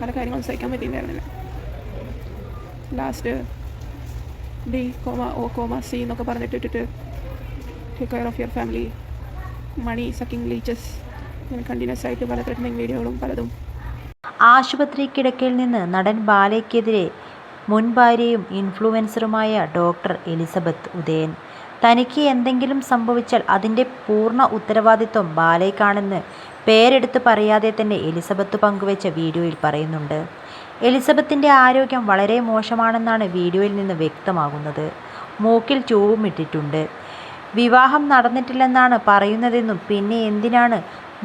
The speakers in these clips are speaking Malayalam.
പല കാര്യങ്ങളും സഹിക്കാൻ പറ്റിയിട്ടുണ്ടായിരുന്നില്ല. Last D comma O comma C എന്നൊക്കെ പറഞ്ഞിട്ട് ഇട്ടിട്ട് take care of your family money sucking leeches ഇങ്ങനെ കണ്ടിന്യൂസ് ആയിട്ട് പല ത്രെറ്റനിങ് വീഡിയോകളും പലതും. ആശുപത്രി കിടക്കയിൽ നിന്ന് നടൻ ബാലയ്ക്കെതിരെ മുൻ ഭാര്യയും ഇൻഫ്ലുവൻസറുമായ ഡോക്ടർ എലിസബത്ത് ഉദയൻ. തനിക്ക് എന്തെങ്കിലും സംഭവിച്ചാൽ അതിന്റെ പൂർണ ഉത്തരവാദിത്വം ബാലയ്ക്കാണെന്ന് പേരെടുത്ത് പറയാതെ തന്നെ എലിസബത്ത് പങ്കുവച്ച വീഡിയോയിൽ പറയുന്നുണ്ട് എലിസബത്തിന്റെ ആരോഗ്യം വളരെ മോശമാണെന്നാണ് വീഡിയോയിൽ നിന്ന് വ്യക്തമാകുന്നത്. മൂക്കിൽ ട്യൂബും ഇട്ടിട്ടുണ്ട്. വിവാഹം നടന്നിട്ടില്ലെന്നാണ് പറയുന്നതെന്നും പിന്നെ എന്തിനാണ്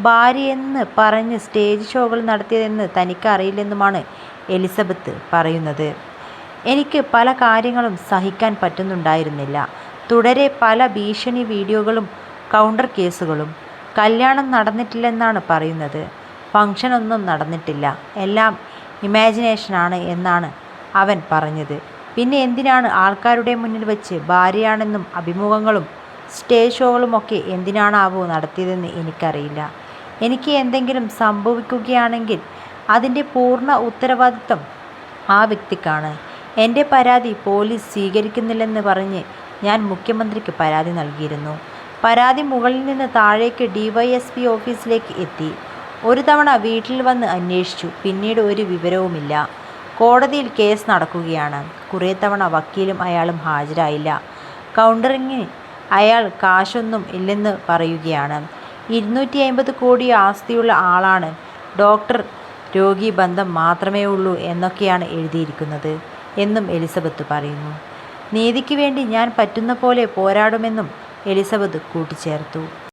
ഭാര്യയെന്ന് പറഞ്ഞ് സ്റ്റേജ് ഷോകൾ നടത്തിയതെന്ന് തനിക്കറിയില്ലെന്നുമാണ് എലിസബത്ത് പറയുന്നത്. എനിക്ക് പല കാര്യങ്ങളും സഹിക്കാൻ പറ്റുന്നുണ്ടായിരുന്നില്ല. തുടരെ പല ഭീഷണി വീഡിയോകളും കൗണ്ടർ കേസുകളും കല്യാണം നടന്നിട്ടില്ലെന്നാണ് പറയുന്നത്. ഫംഗ്ഷനൊന്നും നടന്നിട്ടില്ല. എല്ലാം ഇമാജിനേഷനാണ് എന്നാണ് അവൻ പറഞ്ഞത്. പിന്നെ എന്തിനാണ് ആൾക്കാരുടെ മുന്നിൽ വെച്ച് ഭാര്യയാണെന്നും അഭിമുഖങ്ങളും സ്റ്റേജ് ഷോകളുമൊക്കെ എന്തിനാണാവോ നടത്തിയതെന്ന് എനിക്കറിയില്ല. എനിക്ക് എന്തെങ്കിലും സംഭവിക്കുകയാണെങ്കിൽ അതിന്റെ പൂർണ ഉത്തരവാദിത്വം ആ വ്യക്തിക്കാണ്. എന്റെ പരാതി പോലീസ് സ്വീകരിക്കുന്നില്ലെന്ന് പറഞ്ഞ് ഞാൻ മുഖ്യമന്ത്രിക്ക് പരാതി നൽകിയിരുന്നു. പരാതി മുകളിൽ നിന്ന് താഴേക്ക് ഡിവൈഎസ്പി ഓഫീസിലേക്ക് എത്തി. ഒരു തവണ വീട്ടിൽ വന്ന് അന്വേഷിച്ചു. പിന്നീട് ഒരു വിവരവുമില്ല. കോടതിയിൽ കേസ് നടക്കുകയാണ്. കുറേ തവണ വക്കീലും അയാളും ഹാജരായില്ല. കൗണ്ടറിങ്ങിന് അയാൾ കാശൊന്നും ഇല്ലെന്ന് പറയുകയാണ്. ഇരുന്നൂറ്റി അമ്പത് കോടി ആസ്തിയുള്ള ആളാണ് ഡോക്ടർ. രോഗി ബന്ധം മാത്രമേ ഉള്ളൂ എന്നൊക്കെയാണ് എഴുതിയിരിക്കുന്നത് എന്നും എലിസബത്ത് പറയുന്നു. നീതിക്ക് വേണ്ടി ഞാൻ പറ്റുന്ന പോലെ പോരാടുമെന്നും എലിസബത്ത് കൂട്ടിച്ചേർത്തു.